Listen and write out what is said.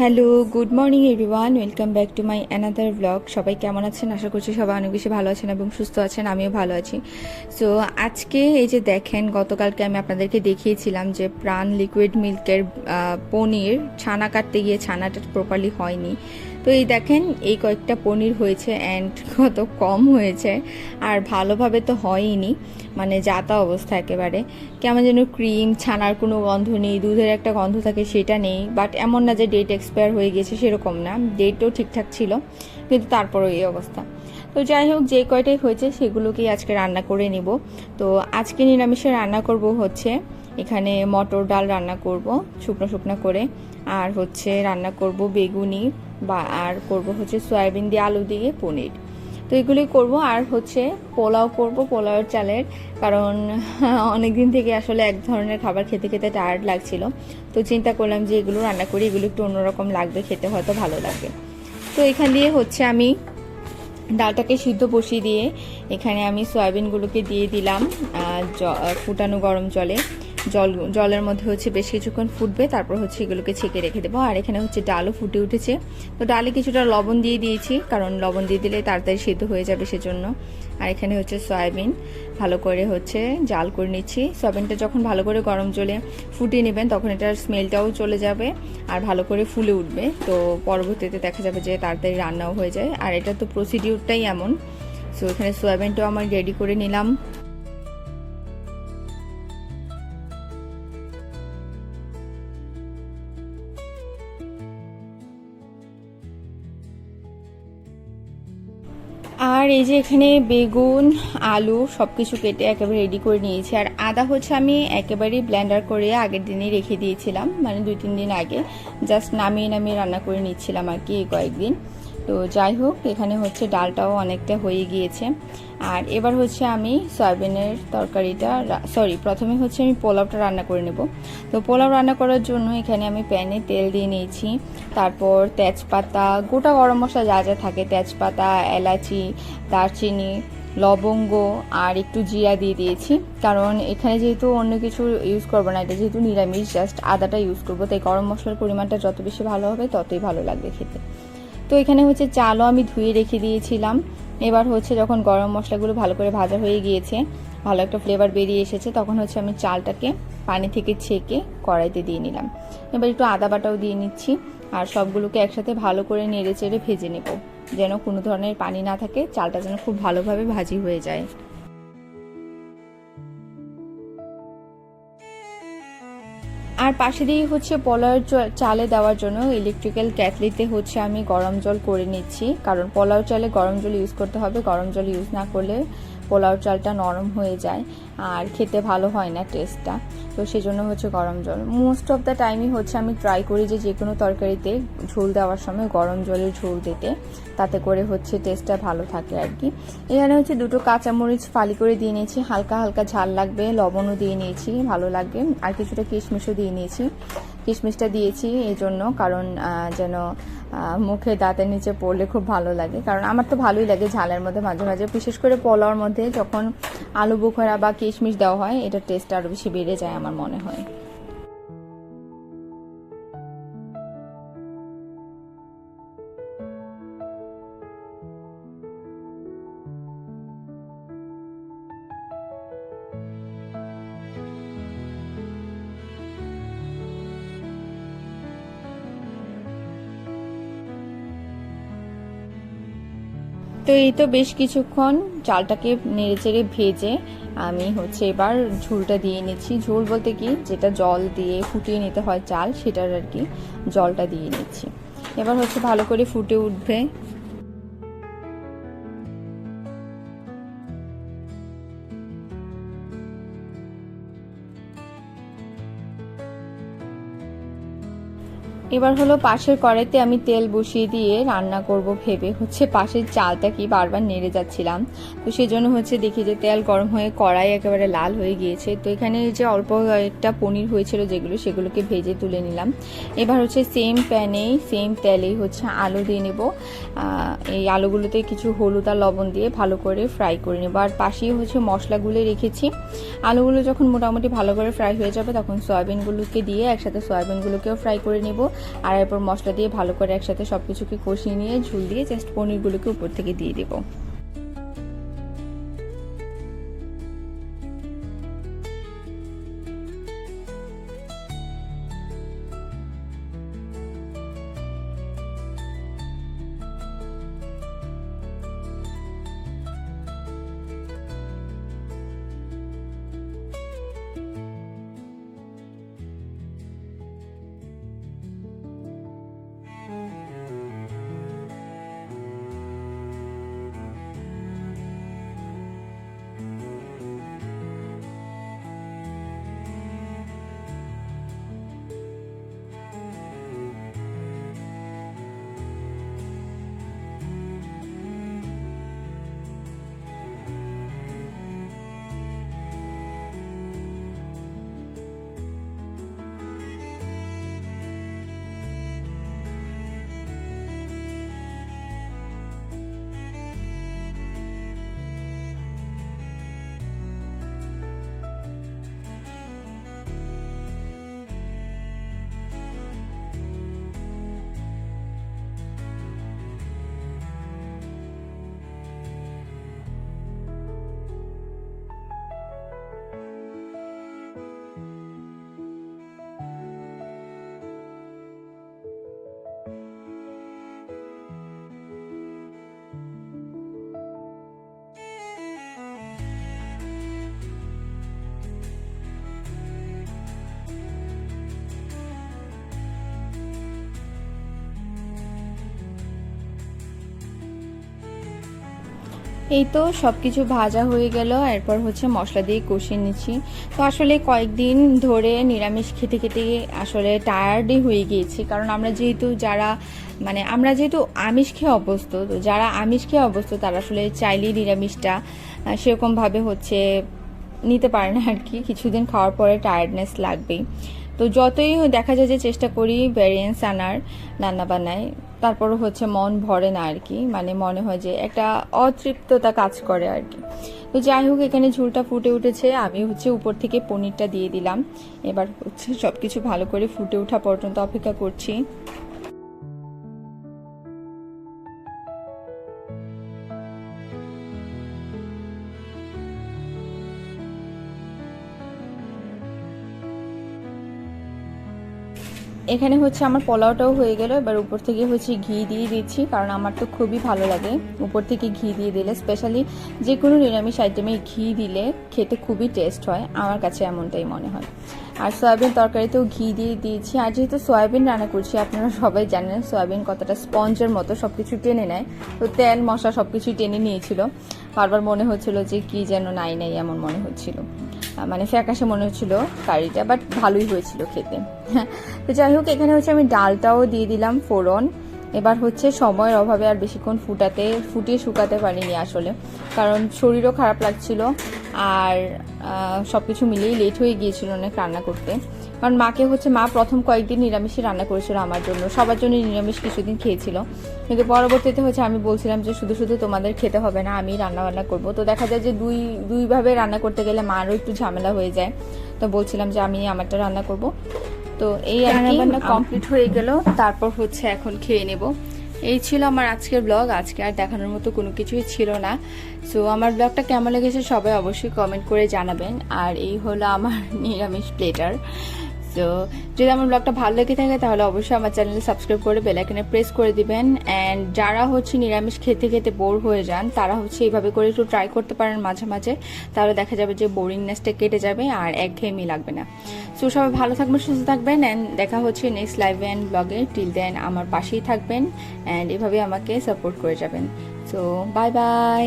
Hello, good morning everyone, welcome back to my another blog. সবাই কেমন আছেন? আশা করছি সবাই অনেক বেশি ভালো আছেন এবং সুস্থ আছেন, আমিও ভালো আছি। সো আজকে এই যে দেখেন, গতকালকে আমি আপনাদেরকে দেখিয়েছিলাম যে প্রাণ লিকুইড মিল্কের পনির ছানা কাটতে গিয়ে ছানাটা প্রপারলি হয়নি। তো এই দেখেন, এই কয়েকটা পনির হয়েছে অ্যান্ড কত কম হয়েছে। আর ভালোভাবে তো হয়ইনি মানে যাতা অবস্থা একেবারে। কেমন যেন ক্রিম ছানার কোনো গন্ধ নেই, দুধের একটা গন্ধ থাকে সেটা নেই। বাট এমন না যে ডেট এক্সপায়ার হয়ে গেছে সেরকম না ডেটও ঠিকঠাক ছিল, কিন্তু তারপরও এই অবস্থা। তো যাই হোক, যে কয়টাই হয়েছে সেগুলোকেই আজকে রান্না করে নিব। তো আজকে নিরামিষে রান্না করব হচ্ছে এখানে মটর ডাল রান্না করব, শুকনো শুকনো করে। আর হচ্ছে রান্না করব বেগুনি বা আর করব হচ্ছে সয়াবিন দিয়ে আলু দিয়ে পনির। তো এগুলি করব। আর হচ্ছে পোলাও করব, পোলাওয়ের চালের। কারণ অনেক দিন থেকে আসলে এক ধরনের খাবার খেতে খেতে টায়ার্ড লাগছিল। তো চিন্তা করলাম যে এগুলো রান্না করি, এগুলো একটু অন্যরকম লাগবে, খেতে হয়তো ভালো লাগবে। তো এখান দিয়ে হচ্ছে আমি ডালটাকে সিদ্ধ বসিয়ে দিয়ে এখানে আমি সয়াবিনগুলোকে দিয়ে দিলাম ফুটানো গরম জলে। জল, জলের মধ্যে হচ্ছে বেশ কিছুক্ষণ ফুটবে, তারপর হচ্ছে এগুলোকে ছেঁকে রেখে দেবো। আর এখানে হচ্ছে ডালও ফুটে উঠেছে। তো ডালে কিছুটা লবণ দিয়ে দিয়েছি, কারণ লবণ দিয়ে দিলে তাড়াতাড়ি সিদ্ধ হয়ে যাবে সেজন্য। আর এখানে হচ্ছে সয়াবিন, ভালো করে হচ্ছে জাল করে নিচ্ছি। সয়াবিনটা যখন ভালো করে গরম জলে ফুটিয়ে নেবেন, তখন এটার স্মেলটাও চলে যাবে আর ভালো করে ফুলে উঠবে। তো পরবর্তীতে দেখা যাবে যে তাড়াতাড়ি রান্নাও হয়ে যায়। আর এটা তো প্রসিডিউরটাই এমন। সো এখানে সয়াবিনটাও আমার রেডি করে নিলাম। আর এই যে এখানে বেগুন, আলু সব কিছু কেটে একেবারে রেডি করে নিয়েছি। আর আদা হচ্ছে আমি একেবারেই ব্ল্যান্ডার করে আগের দিনই রেখে দিয়েছিলাম মানে দুই, তিন দিন আগে। জাস্ট নামিয়ে নামিয়ে রান্না করে নিচ্ছিলাম আর কি এই কয়েকদিন। তো যাই হোক, এখানে হচ্ছে ডালটাও অনেকটা হয়ে গিয়েছে। আর এবার হচ্ছে আমি সয়াবিনের তরকারিটা সরি প্রথমে হচ্ছে আমি পোলাওটা রান্না করে নেব। তো পোলাও রান্না করার জন্য এখানে আমি প্যানে তেল দিয়ে নিয়েছি। তারপর তেজপাতা, গোটা গরম মশলা যা যা থাকে, তেজপাতা, এলাচি, দারচিনি, লবঙ্গ আর একটু জিরা দিয়ে দিয়েছি। কারণ এখানে যেহেতু অন্য কিছু ইউজ করব না, এটা যেহেতু নিরামিষ জাস্ট আদাটা ইউজ করব। তাই গরম মশলার পরিমাণটা যত বেশি ভালো হবে, ততই ভালো লাগবে খেতে। তো এখানে হচ্ছে চালও আমি ধুয়ে রেখে দিয়েছিলাম। এবার হচ্ছে যখন গরম মশলাগুলো ভালো করে ভাজা হয়ে গিয়েছে, ভালো একটা ফ্লেভার বেরিয়ে এসেছে, তখন হচ্ছে আমি চালটাকে পানি থেকে ছেঁকে কড়াইতে দিয়ে নিলাম। এবার একটু আদা বাটাও দিয়ে নিচ্ছি আর সবগুলোকে একসাথে ভালো করে নেড়ে চেড়ে ভেজে নেব, যেন কোনো ধরনের পানি না থাকে, চালটা যেন খুব ভালোভাবে ভাজি হয়ে যায়। আর পাশে দিয়ে হচ্ছে পোলাওয়ের চালে দেওয়ার জন্য ইলেকট্রিক্যাল ক্যাটলিতে হচ্ছে আমি গরম জল করে নিচ্ছি। কারণ পোলাও চালে গরম জল ইউজ করতে হবে, গরম জল ইউজ না করলে পোলাও চালটা নরম হয়ে যায় আর খেতে ভালো হয় না টেস্টটা তো সেই জন্য হচ্ছে গরম জল। মোস্ট অফ দ্য টাইমই হচ্ছে আমি ট্রাই করি যে যে কোনো তরকারিতে ঝোল দেওয়ার সময় গরম জলের ঝোল দিতে। তাতে করে হচ্ছে টেস্টটা ভালো থাকে আর কি এখানে হচ্ছে দুটো কাঁচামরিচ ফালি করে দিয়ে নিয়েছি। হালকা হালকা ঝাল লাগবে, লবণও দিয়ে নিয়েছি, ভালো লাগবে। আর কিছুটা কিশমিশও দিয়ে নিয়েছি। কিশমিশটা দিয়েছি এই জন্য কারণ যেন মুখে দাঁতের নিচে পড়লে খুব ভালো লাগে। কারণ আমার তো ভালোই লাগে ঝালের মধ্যে মাঝে মাঝে, বিশেষ করে পোলাওর মধ্যে যখন আলু বুখরা বা কিশমিশ দেওয়া হয়, এটা টেস্ট আরও বেশি বেড়ে যায় আমার মনে হয়। তো এই তো বেশ কিছুক্ষণ চালটাকে নেড়ে চেড়ে ভেজে আমি হচ্ছে এবার ঝোলটা দিয়ে নিচ্ছি। ঝোল বলতে কি? যেটা জল দিয়ে ফুটিয়ে নিতে হয় চাল, সেটার আর কি জলটা দিয়ে নিচ্ছি। এবার হচ্ছে ভালো করে ফুটে উঠবে। এবার হলো পাশের কড়াইতে আমি তেল বসিয়ে দিয়ে রান্না করব ভেবে। হচ্ছে পাশের চালটা কি বারবার নেড়ে যাচ্ছিলাম। তো সেই জন্য হচ্ছে দেখি যে তেল গরম হয়ে কড়াই একেবারে লাল হয়ে গিয়েছে। তো এখানে যে অল্প একটা পনির হয়েছিল যেগুলো, সেগুলোকে ভেজে তুলে নিলাম। এবার হচ্ছে সেম প্যানেই সেম তেলেই হচ্ছে আলু দিয়ে নেব। এই আলুগুলোতে কিছু হলুদ আর লবণ দিয়ে ভালো করে ফ্রাই করে নেব। আর পাশেই হচ্ছে মশলাগুলো রেখেছি। আলুগুলো যখন মোটামুটি ভালো করে ফ্রাই হয়ে যাবে, তখন সয়াবিনগুলোকে দিয়ে একসাথে সয়াবিনগুলোকেও ফ্রাই করে নেব। আর এরপর মশলা দিয়ে ভালো করে একসাথে সব কিছুকে কষিয়ে নিয়ে ঝুল দিয়ে জাস্ট পনিরগুলোকে উপর থেকে দিয়ে দেবো। এই তো সব কিছু ভাজা হয়ে গেল, এরপর হচ্ছে মশলা দিয়ে কষিয়ে নিচ্ছি। তো আসলে কয়েকদিন ধরে নিরামিষ খেতে খেতে আসলে টায়ার্ডই হয়ে গিয়েছি, কারণ আমরা যেহেতু যারা মানে আমরা যেহেতু আমিষ খেয়ে অভ্যস্ত, তো যারা আমিষ খেয়ে অভ্যস্ত তারা আসলে চাইলেই নিরামিষটা সেরকমভাবে হচ্ছে নিতে পারে না আর কি। কিছুদিন খাওয়ার পরে টায়ার্ডনেস লাগবেই। তো যতই দেখা যায় যে চেষ্টা করি ভ্যারিয়েন্স আনার, রান্না তারপরও হচ্ছে মন ভরে না আর কি। মানে মনে হয় যে একটা অতৃপ্ততা কাজ করে আর কি। তো যাই হোক, এখানে ঝুলটা ফুটে উঠেছে। আমি হচ্ছে উপর থেকে পনিরটা দিয়ে দিলাম। এবার হচ্ছে সব কিছু ভালো করে ফুটে ওঠা পর্যন্ত অপেক্ষা করছি। এখানে হচ্ছে আমার পোলাওটাও হয়ে গেল, এবার উপর থেকে হচ্ছে ঘি দিয়ে দিচ্ছি, কারণ আমার তো খুবই ভালো লাগে। উপর থেকে ঘি দিয়ে দিলে স্পেশালি যে কোনো নিরামিষ আইটেমে ঘি দিলে খেতে খুবই টেস্ট হয়, আমার কাছে এমনটাই মনে হয়। আর সয়াবিন তরকারিতেও ঘি দিয়ে দিয়েছি। আর যেহেতু সয়াবিন রান্না করছি, আপনারা সবাই জানেন সয়াবিন কতটা স্পঞ্জের মতো সব কিছু টেনে নেয়। তো তেল, মশলা সব কিছুই টেনে নিয়েছিল। বারবার মনে হচ্ছিল যে কি যেন নাই নাই এমন মনে হচ্ছিল। মানে ফ্যাকাশে মনে হচ্ছিল কারিটা বাট ভালোই হয়েছিল খেতে। তো যাই হোক, এখানে হচ্ছে আমি ডালটাও দিয়ে দিলাম ফোড়ন। এবার হচ্ছে সময়ের অভাবে আর বেশিক্ষণ ফুটাতে, ফুটিয়ে শুকাতে পারিনি আসলে। কারণ শরীরও খারাপ লাগছিল আর সব কিছু মিলিয়েই লেট হয়ে গিয়েছিল অনেক রান্না করতে। কারণ মাকে হচ্ছে মা প্রথম কয়েকদিন নিরামিষই রান্না করেছিল আমার জন্য। সবার জন্য নিরামিষ কিছুদিন খেয়েছিল। কিন্তু পরবর্তীতে হচ্ছে আমি বলছিলাম যে শুধু শুধু তোমাদের খেতে হবে না আমি রান্না বান্না করব। তো দেখা যায় যে দুই, দুইভাবে রান্না করতে গেলে মারও একটু ঝামেলা হয়ে যায়। তো বলছিলাম যে আমি আমারটা রান্না করব। তো এই রান্না বান্না কমপ্লিট হয়ে গেল তারপর হচ্ছে এখন খেয়ে নেব। এই ছিল আমার আজকের ব্লগ আজকে আর দেখানোর মতো কোনো কিছুই ছিল না। সো আমার ব্লগটা কেমন লেগেছে সবাই অবশ্যই কমেন্ট করে জানাবেন। আর এই হলো আমার নিরামিষ প্লেটার তো যদি আমার ব্লগটা ভালো লেগে থাকে, তাহলে অবশ্যই আমার চ্যানেলে সাবস্ক্রাইব করে বেলাইকনে প্রেস করে দিবেন। অ্যান্ড যারা হচ্ছে নিরামিষ খেতে খেতে বোর হয়ে যান, তারা হচ্ছে এইভাবে করে একটু ট্রাই করতে পারেন মাঝে মাঝে, তাহলে দেখা যাবে যে বোরিংনেসটা কেটে যাবে আর একঘেয়েমি লাগবে না। সো সবাই ভালো থাকবেন, সুস্থ থাকবেন অ্যান্ড দেখা হচ্ছে নেক্সট লাইভ অ্যান্ড ব্লগে টিল দেন আমার পাশেই থাকবেন অ্যান্ড এভাবে আমাকে সাপোর্ট করে যাবেন। So bye bye